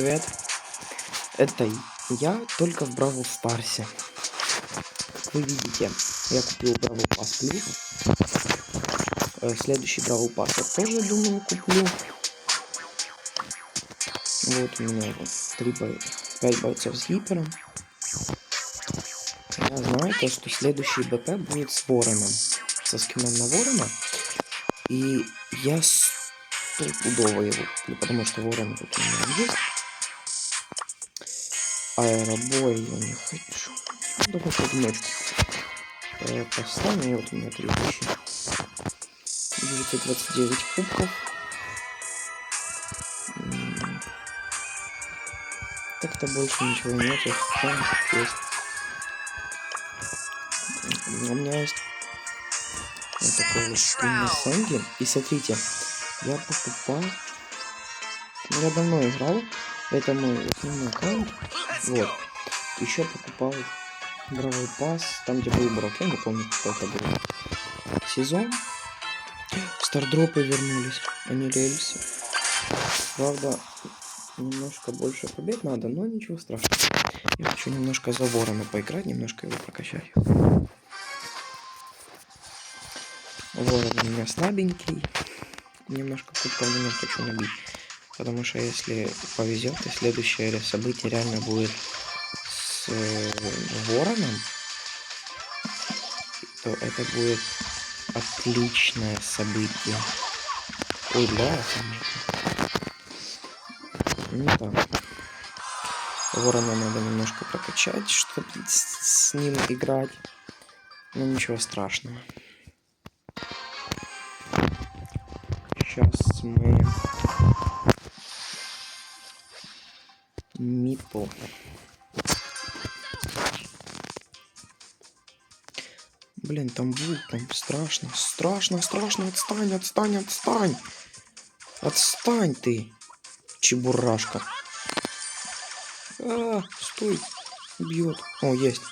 привет. Это я только в Бравл Старсе. Как вы видите, я купил Бравл Пас Плюс. Э, Следующий Бравл Пас я тоже думаю куплю. Вот у меня вот 3 бой... 5 бойцов с гипером. Я знаю то, что следующий БП будет с Вороном. Со скином на Ворона. И я стопудово его куплю, потому что Ворон тут у меня есть. Аэробой я не хочу. Ну, Давай одиночку. Э, Поставим, и вот у меня 3000. 929 кубков. Так-то больше ничего нет. там есть. У меня есть вот такой вот скин Сэнди. И смотрите, я покупал... ну, Я давно играл. Это мой основной аккаунт. Вот. Еще покупал Бравл Пас, там где был Брок. Я не помню, какой это был. Сезон. Стардропы вернулись, а не рельсы. Правда, немножко больше побед надо, но ничего страшного. Я хочу немножко за ворона поиграть, немножко его прокачать. Ворон у меня слабенький. Немножко кубка на нем хочу набить. Потому что если повезет, то следующее событие реально будет с э, вороном, то это будет отличное событие. Ой, да, не так. Ворона надо немножко прокачать, чтобы с, с ним играть. Но ничего страшного. Сейчас мы... Мипл. Блин, там вулк, там страшно, страшно, страшно, отстань, отстань, отстань. Отстань ты, чебурашка. А, стой, бьет. О, есть.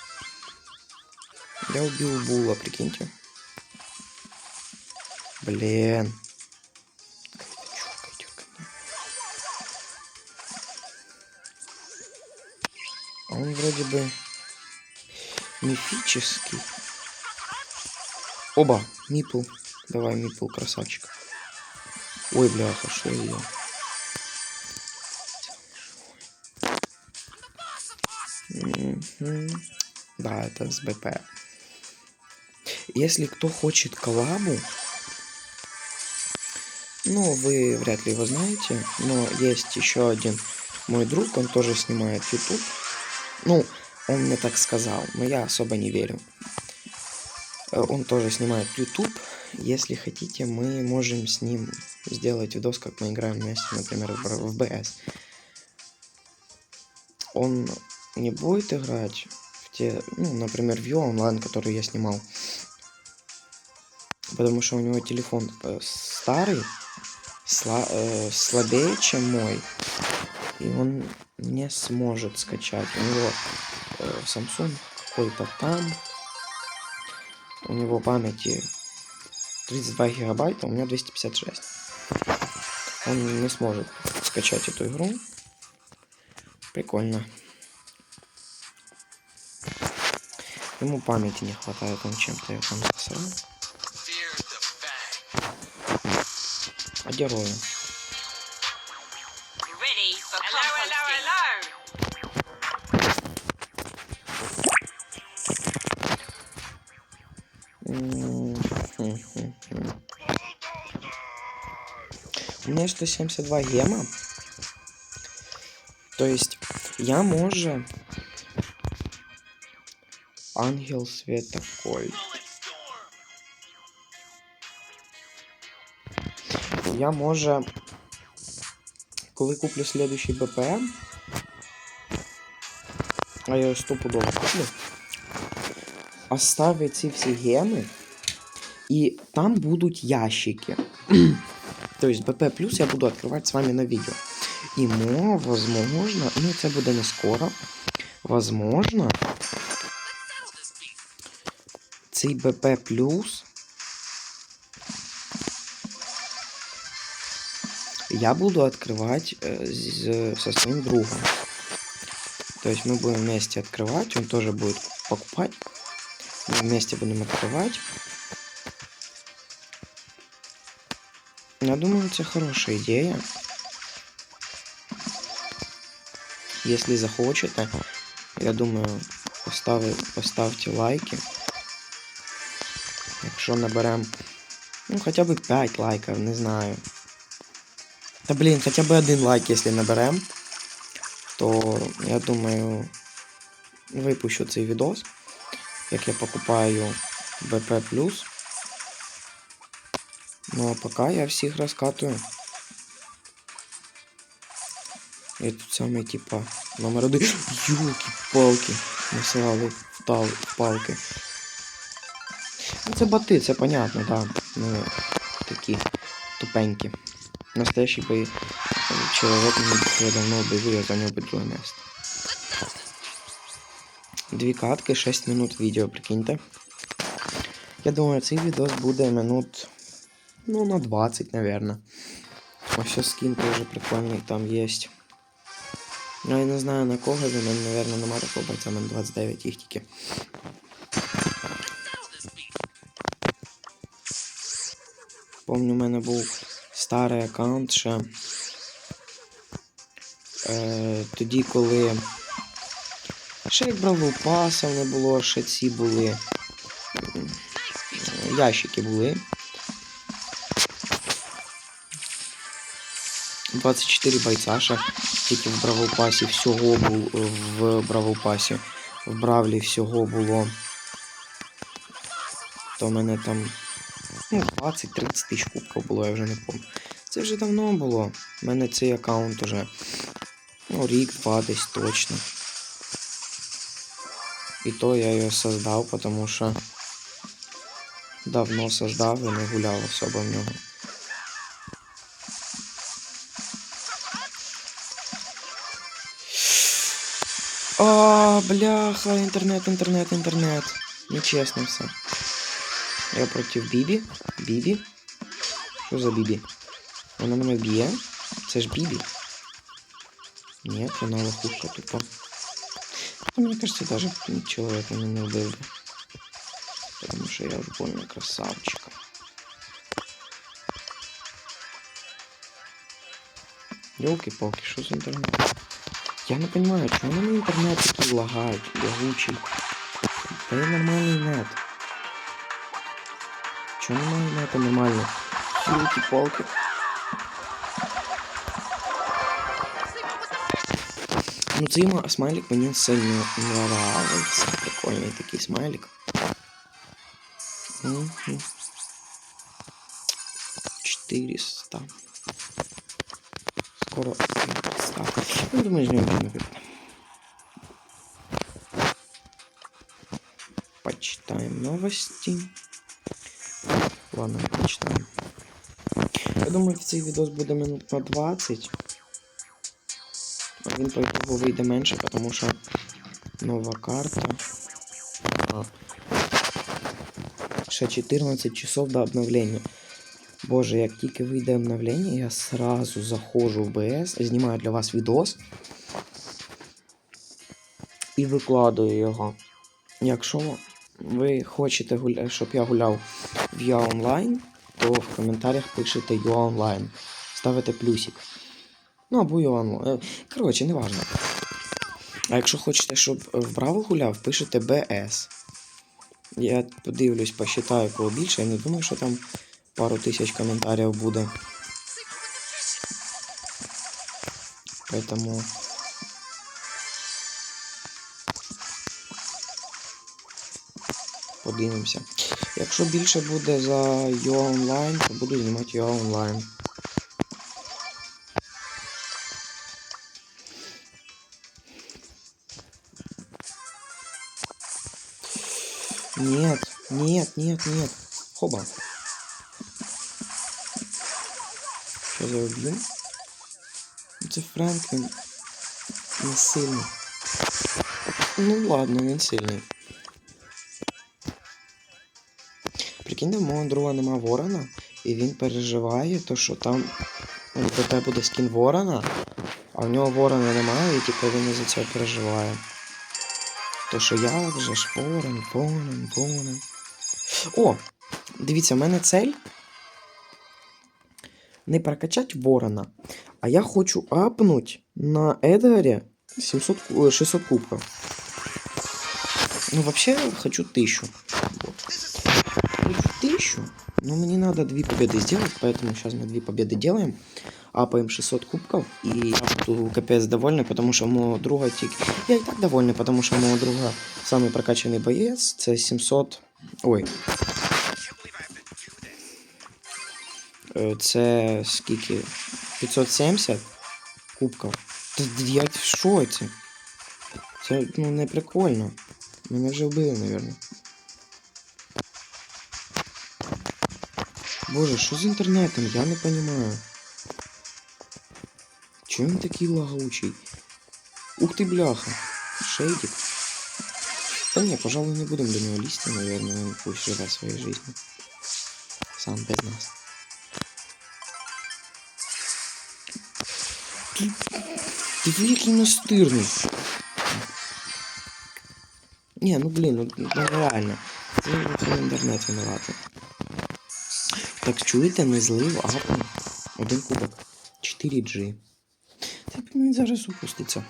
Я убил Була, прикиньте. Блин. Вроде бы мифический. Оба, Мипл. Давай, Мипл, красавчик. Ой, бляха, что я делал? Да, это с БП. Если кто хочет коллабу, ну, вы вряд ли его знаете, но есть еще один мой друг, он тоже снимает YouTube. Ну, он мне так сказал, но я особо не верю. Э, Он тоже снимает YouTube. Если хотите, мы можем с ним сделать видос, как мы играем вместе, например, в БС. Он не будет играть в те, ну, например, в Yo онлайн, который я снимал. Потому что у него телефон э, старый, сла- э, слабее, чем мой. И он не сможет скачать. У него э, Samsung какой-то там. У него памяти 32 гигабайта, у меня 256. Он не сможет скачать эту игру. Прикольно. Ему памяти не хватает, он чем-то ее там засрал. А герою? Меня 172 гема. То есть я може ангел такой. Я може, коли куплю следующий БПМ, а я стопудово куплю, оставить ці всі геми, и там будут ящики То есть БП плюс я буду открывать с вами на видео. И, мо, возможно, ну це буде не скоро. Возможно, цей БП плюс я буду открывать э, с, со своим другом. То есть мы будем вместе открывать, он тоже будет покупать. Мы вместе будем открывать. Я думаю, это хорошая идея. Если захочете, я думаю, постави, поставте лайки. Якщо наберем, ну хоча б 5 лайків, не знаю. Та блін, хоча б один лайк, якщо наберем, то я думаю, випущу цей відос, як я покупаю БП Ну а пока я всіх розкатую. І тут саме типа номер один. Юлки-палки. Насрали в, тал... в палки. Ну це боти, це понятно, да. Ну, такі тупенькі. Настоящий бой человек мне бы давно бы я занял бы другое место. Дві катки, 6 минут відео, прикиньте. Я думаю, цей відос буде минут. Ну, на 20, наверное. Ось скін теж прикольний там есть. Ну, я не знаю на кого він, наверное, нема такого бойця, мене 29 їх тільки. Помню, у мене був старий аккаунт ще. Е, тоді, коли ще як бравл паса не було, ще ці були. Ящики були. 24 бойця ще тільки в Бравл Пасі всього був в Бравл Пасі. В Бравлі всього було. То мене там ну, 20-30 тисяч кубків було, я вже не пам'ятаю. Це вже давно було. У мене цей аккаунт уже. Ну, рік-два десь точно. І то я його создав, тому що давно создав і не гуляв особо в нього. А, бляха, интернет, интернет, интернет. Нечестно все. Я против Бібі. Бібі. Що за Бібі? Вона мене б'є? Це ж Бібі. Нет, вона лохушка тупо. Ну, Мне кажется, даже человек меня не убил бы. Потому что я уж больно красавчик. Ёлки-палки, что за интернет? Я не понимаю, чому на интернет такий лагають, лагучий. Та є нормальний нет. Чому немає нета нормально? Ёлки-палки. Ну цей ма- смайлик мені сильно нравиться. Прикольний такий смайлик. Мгм. 400. Скоро 500. Ну, думаю, з нього не. Почитаем новости. Ладно, почитаем. Я думаю, в цей відос буде минут на 20. А він по итогу вийде менше, тому що нова карта. Ще 14 часов до обновлення. Боже, як тільки вийде обновлення, я сразу заходжу в БС, знімаю для вас відос і викладаю його. Якщо ви хочете, щоб я гуляв в Я онлайн, то в коментарях пишете Я онлайн. Ставите плюсик. Ну або Я онлайн. Коротше, не важно. А якщо хочете, щоб в Браво гуляв, пишете БС. Я подивлюсь, посчитаю кого більше. Я не думаю, що там пару тисяч коментарів буде. Поэтому... Подивимося. Якщо більше буде за Йо онлайн, то буду знімати Йо онлайн. Нет, нет, нет, нет. Хоба. Що? Ну, Це Франклін. Не сильний. Ну ладно, він сильний. Прикиньте, в мого друга нема ворона, і він переживає, то що там Ну, До тебе буде скін ворона, а в нього ворона немає, і типу він за це переживає. То що як же ж ворон, ворон, ворон. О! Дивіться, в мене цель. Не прокачати ворона, а я хочу апнуть на Эдгаре 700, ку- э, 600 кубков. Ну, вообще, хочу 1000. Вот. Хочу 1000, но мне надо две победы сделать, поэтому сейчас мы две победы делаем. Апаем 600 кубков, и я буду капец довольный, потому что моего друга тик... Я и так довольный, потому что моего друга самый прокачанный боец, це 700... Ой. Це скільки? 570 кубків. Та я в шоці. Це ну не прикольно. Мене вже вбили, напевно. Боже, що з інтернетом? Я не розумію. Чому він такий лагучий? Ух ти, бляха. Шейдик. Та ні, пожалуй, не будемо до нього лізти, наверное, він пусть живе своєю жизнью. Сам без нас. Ти, ти ви який настирний. Ні, ну блін, ну, ну реально. Це, це інтернет винуватий. Так чуєте, не злив, а один кубок. 4G. Та він зараз упуститься.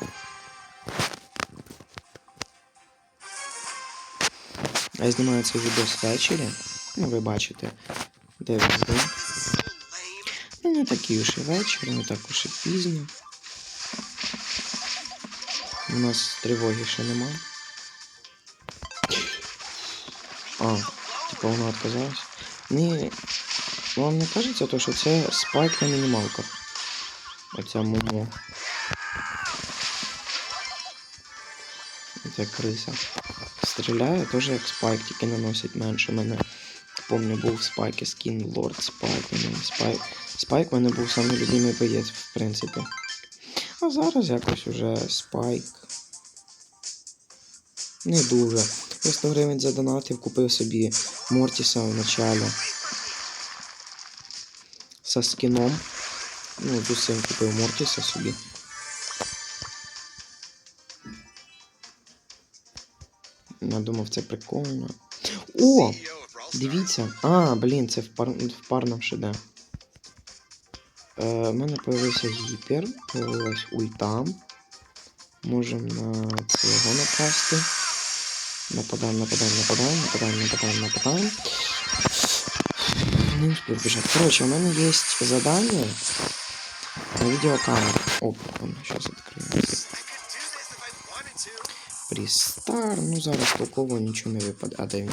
Я знімаю цей відос ввечері. Ну, ви бачите, де він. Ну, не такий уж і вечір, не так уж і пізно. У нас тривоги ще нема. А, типа вона отказалась. Ні, вам не кажеться то, що це спайк на мінімалках. Оця мумо. Це криса. Стріляє теж як спайк, тільки наносить менше. Мене помню був спайк і скін Лорд Спайк. мене Спайк. Спайк в мене був самий любимий боєць, в принципі. А зараз якось уже спайк. Не дуже. Я 100 гривень задонатив, купив собі Мортіса в началі. Со скіном. Ну, з купив Мортіса собі. Я думав, це прикольно. О! Дивіться. А, блін, це в, пар... в парному шеде. Е, у мене появився гіпер, появилась ульта. Можемо на цього напасти. Нападаємо, нападаємо, нападаємо, нападаємо, нападаємо, нападаємо. Не успів біжати. Короче, у мене є задание на видеокамеру. Оп, он сейчас откроется. Пристар, ну зараз толково нічого не випаде. А де він?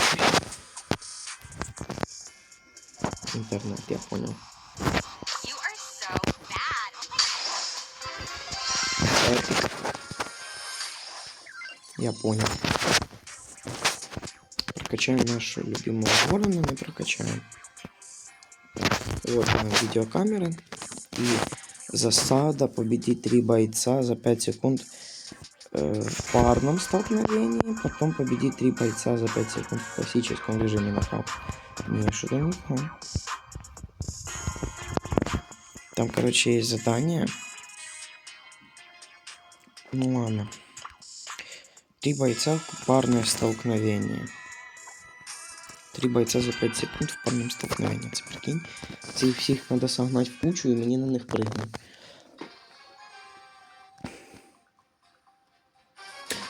Інтернет, я понял. Я понял. Прокачаем нашу любимую ворона, мы прокачаем. Вот она, видеокамера. И засада победить три бойца за 5 секунд э, в парном столкновении. Потом победить три бойца за 5 секунд в классическом режиме напал. Не, что-то не. Там, короче, есть задание. Ну ладно. Три бойца в парное столкновение. Три бойца за 5 секунд в парном столкновении. Це прикинь. Це їх всіх треба согнати в кучу і мені на них пригнути.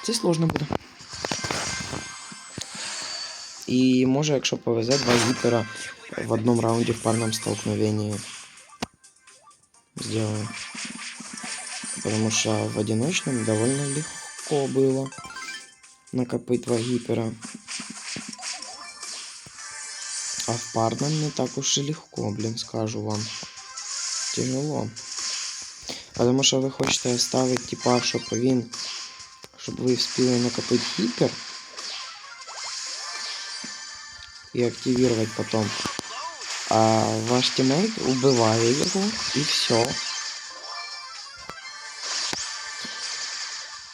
Це сложно буде. І може, якщо повезе, два гіпера в одному раунді в парном столкновении сделаем. Потому что в одиночном довольно легко было Накопить два гипера. А в парном не так уж и легко, блин, скажу вам. Тяжело. Потому что вы хочете оставить типа, щоб він, щоб ви встигли накопити гіпер і активувати потом. А ваш тиммейт убиває його і все.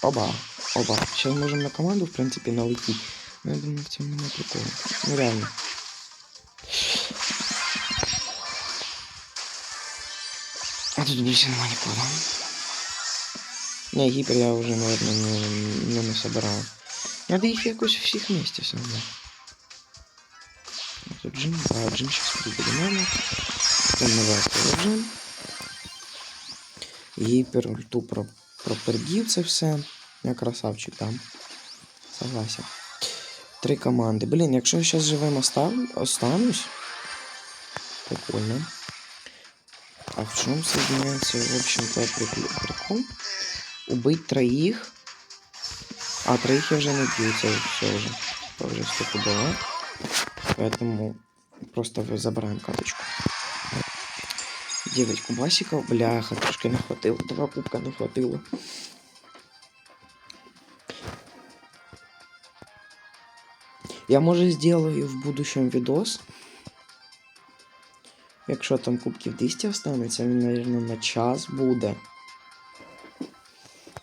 Оба, оба. Сейчас можем на команду, в принципе, налететь. Но я думаю, в цьому немає приколу. Ну реально. А тут більше нема нікого. Не, гіпер я вже, мабуть, не, не насобирав. Надо їх якось всіх вместе собрати. Тут Джим, а Джим сейчас прийде до мене. Потім на вас Джим. Гіпер ульту про, пропердів все. Я красавчик там. Согласен. Три команди. Блін, якщо я зараз живим остав... останусь. Прикольно. А в чем соединяется, в общем-то, прикол? прикол? Убить троих. А троих я уже не бью, это все уже. Это уже стопудово. Поэтому просто вы забираем каточку. 9 кубасиков. Бляха, трошки не хватило. Два кубка не хватило. Я, може, сделаю в будущем відос. Якщо там кубків 200 останеться, він, мабуть, на час буде.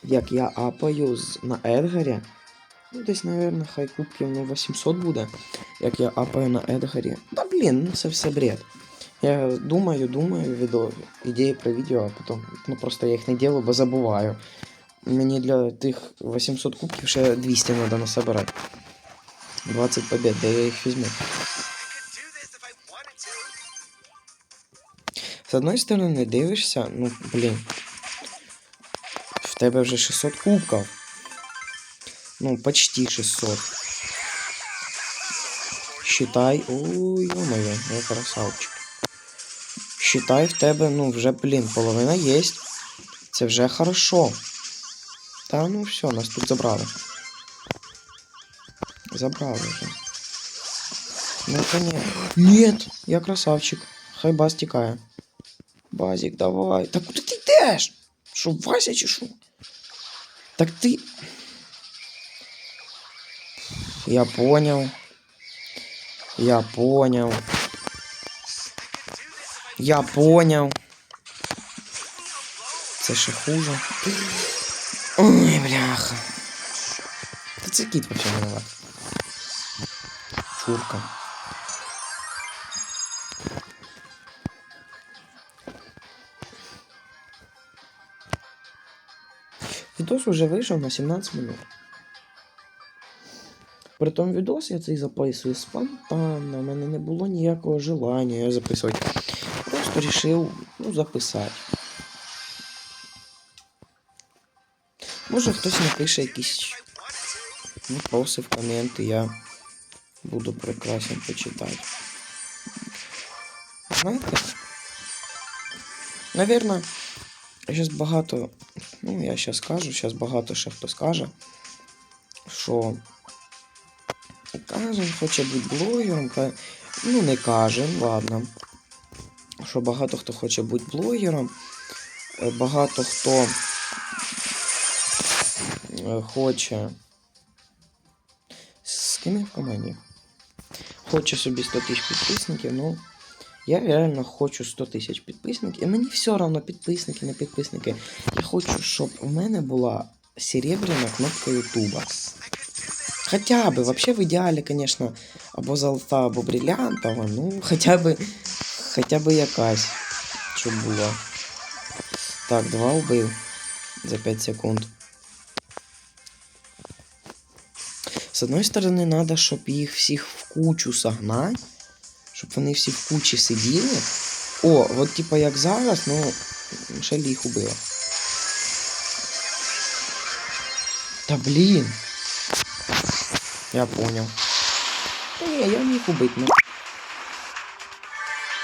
Як я апаю з, на Едгарі. Ну, десь, мабуть, хай кубків ну, 800 буде. Як я апаю на Едгарі. Да блін, ну це все бред. Я думаю, думаю, відео, ідеї про відео, а потім ну, просто я їх не делаю, бо забуваю. Мені для тих 800 кубків ще 200 треба насобирати. 20 побед, де я їх візьму. З одної сторони, дивишся, ну, блін. В тебе вже 600 кубків. Ну, почти 600. Считай. Ой, ё-моё, я красавчик. Считай, в тебе, ну, вже, блін, половина є. Це вже хорошо. Та ну все, нас тут забрали. Забрали вже. Ну, конечно. Нет, я красавчик. Хай бас тікає. Базик, давай. Так куди ти йдеш? Що, Вася чи що? Так ти. Я понял. Я понял. Я понял. Це ще хуже. Ой, бляха. Та це кіт вообще не виноват. Чурка. Відос уже вийшов на 17 минут. Притом відос я цей записую спонтанно, у мене не було ніякого желання його записувати. Просто вирішив ну, записати. Може хтось напише якісь вопроси в коменти, я буду прекрасно почитати. Знаєте? Наверно, зараз багато, ну я зараз скажу, зараз багато ще хто скаже, що каже, хоче бути блогером, ну не каже, ладно. Що багато хто хоче бути блогером, е, багато хто е, хоче. З ким я в команді? Хоче собі 100 тисяч підписників, ну. Я реально хочу 100 тисяч підписників. І мені все одно підписники, не підписники. Я хочу, щоб у мене була серебряна кнопка Ютуба. Хотя бы, вообще в идеале, конечно, або золота, або бриллиантова, ну, хотя бы, хотя бы якась, щоб була. Так, два убив за 5 секунд. С одной стороны, надо, щоб їх всіх кучу согнать, щоб вони всі в кучі сиділи. О, от типа як зараз, ну, Шелі їх убила. Та блін. Я понял. Та ні, я міг убити, ну.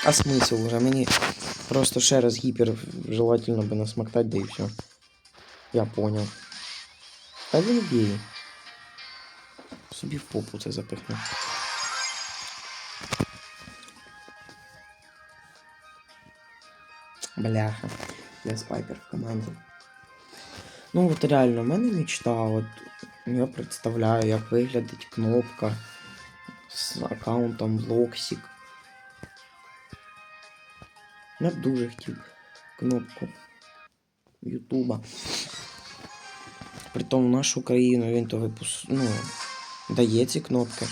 А смисл уже? Мені просто ще раз гіпер желательно би насмоктать, да і все. Я понял. Та він бій. Собі в попу це запихну. Бляха. Я спайпер в команді. Ну от реально, в мене мечта, от я представляю, як виглядить кнопка з аккаунтом Локсік. Я б дуже хотів кнопку Ютуба. Притом в нашу країну він то випус... ну, дає ці кнопки.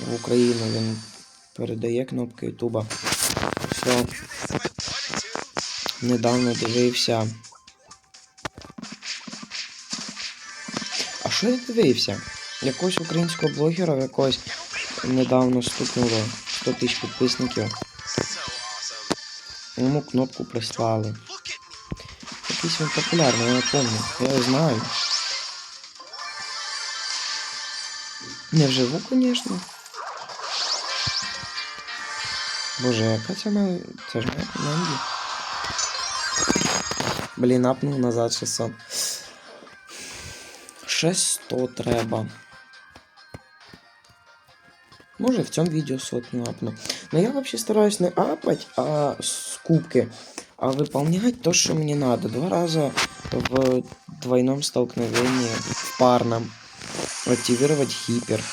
В Україну він передає кнопки Ютуба. Все. Недавно дивився. А що я дивився? Якогось українського блогера, в якогось недавно стукнуло 100 тисяч підписників. Йому кнопку прислали. Якийсь він популярний, я пам'ятаю. Я його знаю. Не вживу, звісно. Боже, яка це мел... Це ж Менді. Блін, апнув назад 600. 600 треба. Може в цьому відео сотню апну. Но я вообще стараюсь не апать, а с кубки, а выполнять то, что мне надо. Два раза в двойном столкновении, в парном. Активировать хипер.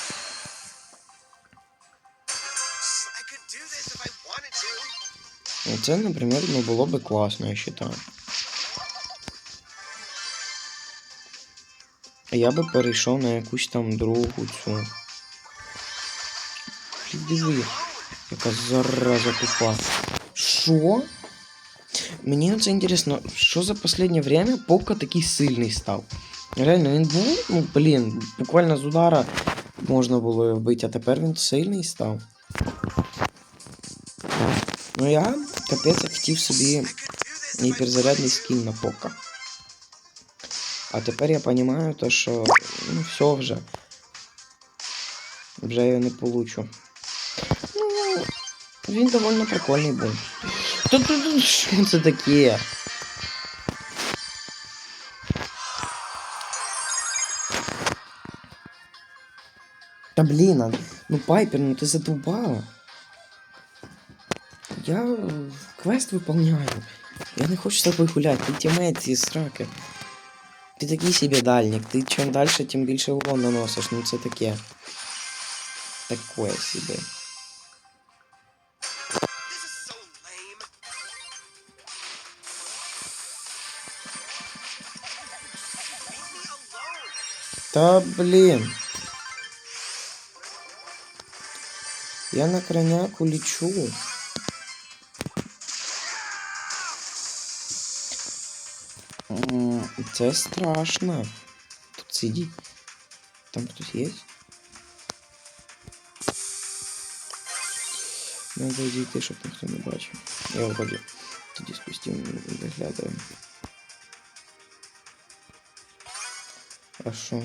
Це, наприклад, ну, було би класно, я вважаю. Я би перейшов на якусь там другу цю. Диви, яка зараза тупа. Що? Мені це інтересно, що за останнє время Пока такий сильний став? Реально, він був, ну блін, буквально з удара можна було вбити, а тепер він сильний став. Ну я капець хотів собі I гіперзарядний скін на пока. А тепер я розумію, то, що ну все вже. Вже я не получу. Ну, він довольно прикольний був. Тут, тут, тут що це таке? Та блін, а, ну Пайпер, ну ти задовбала. Я э, квест выполняю. Я не хочу с тобой гулять, ты тімейт ці сраки. Ти такий собі дальник, ти чим дальше, тим більше урон наносиш, ну це таке. Такое собі. This is so lame. Leave me alone. Та блін. Я на краняку лічу. Це страшно. Тут сидіть. Там хтось є? Надо дійти, щоб ніхто не бачив. Я вроді тоді спустив виглядаю. А що?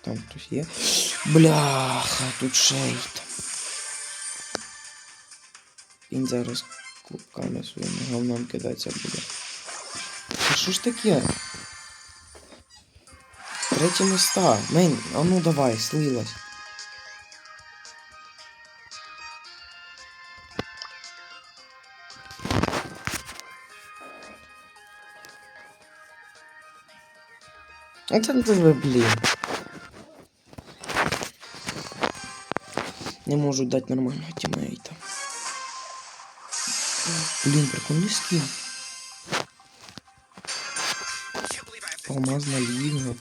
Там хтось є? Бляха, тут шейт. Він зараз клубками своїми говном кидатися буде. Що ж таке? Третє места. Мейн, а ну давай, слилась. А це тебе, блін. Не можу дати нормального тімейта. Блін, прикольний скін. Алмазна ліга.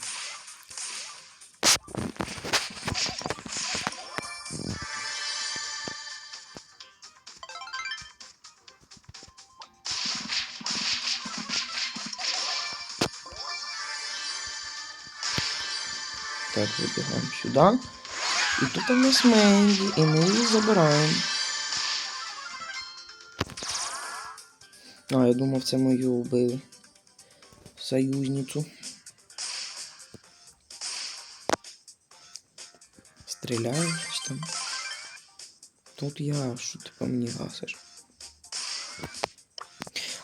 Так, вибігаємо сюди. І тут у нас Менді, і ми її забираємо. А, я думав, це мою вбили. Союзницю. Стріляю щось там. Тут я, що ти по мені гасиш?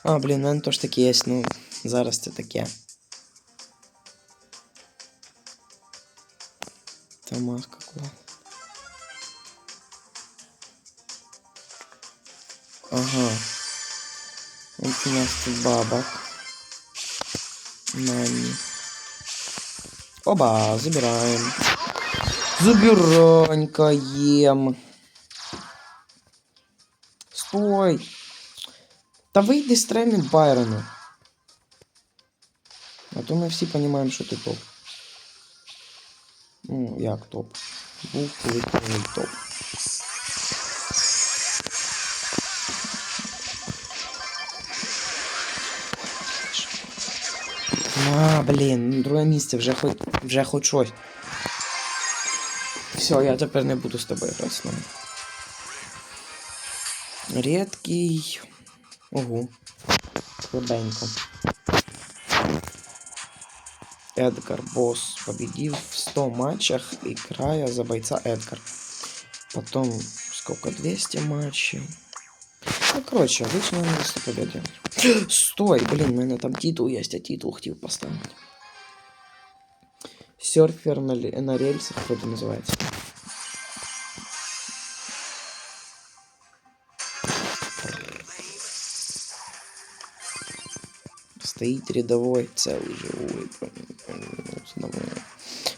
А, блін, в мене теж таке є, ну, зараз це таке. Та маска кла. Ага. От у нас тут бабок. Нанни. Оба, забираем. Забиранькаем. Стой. Та вийди стрельним Байрона, А то мы все понимаем, что ты топ. Ну, як топ. Був топ. А, блін, ну, друге місце вже хоч вже хоч щось. Все, я тепер не буду з тобою грати знову. Рідкий. Ого. Слабенько. Эдгар Босс победил в 100 матчах, играя за бойца Эдгар. Потом сколько, 200 матчей. Ну, короче, обычно он место победы. Стой, блин, у мене там титул есть, а титул хотів поставити. Серфер на, ле- на рельсах вроде называется. Стоит рядовой, целый живой.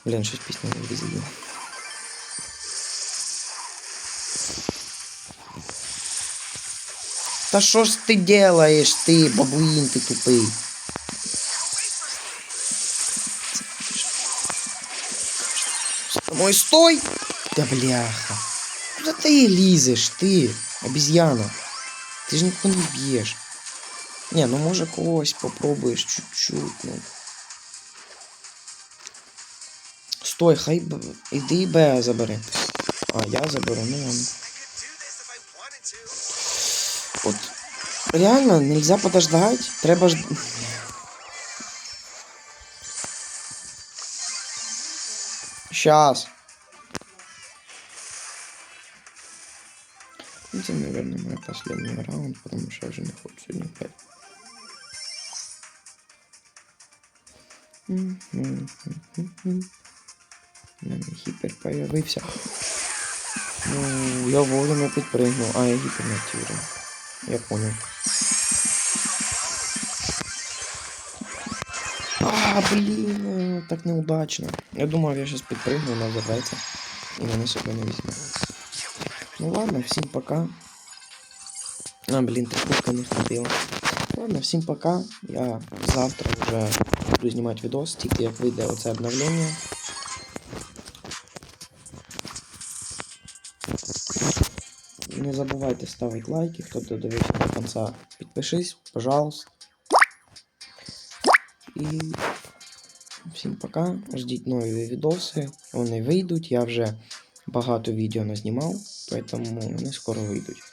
Блин, щось пісня не візію. Та що ж ти делаєш, ти, бабуїн, ти тупий? Мой стой! Да бляха. Куда ты лізеш, ти, обезьяна? Ти ж нікого не б'єш. Не, ну може когось попробуєш чуть-чуть, ну. Стой, хай б... іди Б забери. А, я заберу, ну ладно. От реально нельзя подождать. Треба ж. Сейчас. Это, наверное, мой последний раунд, потому что я уже не хочу сегодня играть. Мене гіпер появився. Ну, я вовремя підпригнув. А, я гіпер активував. Я понял. А, блин, э, так неудачно. Я думал, я сейчас подпрыгну, она взорвется. И меня сюда не возьмет. Ну ладно, всем пока. А, блин, так куртка не хватило. Ладно, всем пока. Я завтра уже буду снимать видос, тільки як вийде оце обновлення. Не забувайте ставити лайки, хто додивився до кінця. Підпишись, пожалуйста. І всім пока. Ждіть нові відоси. Вони вийдуть. Я вже багато відео назнімав, тому вони скоро вийдуть.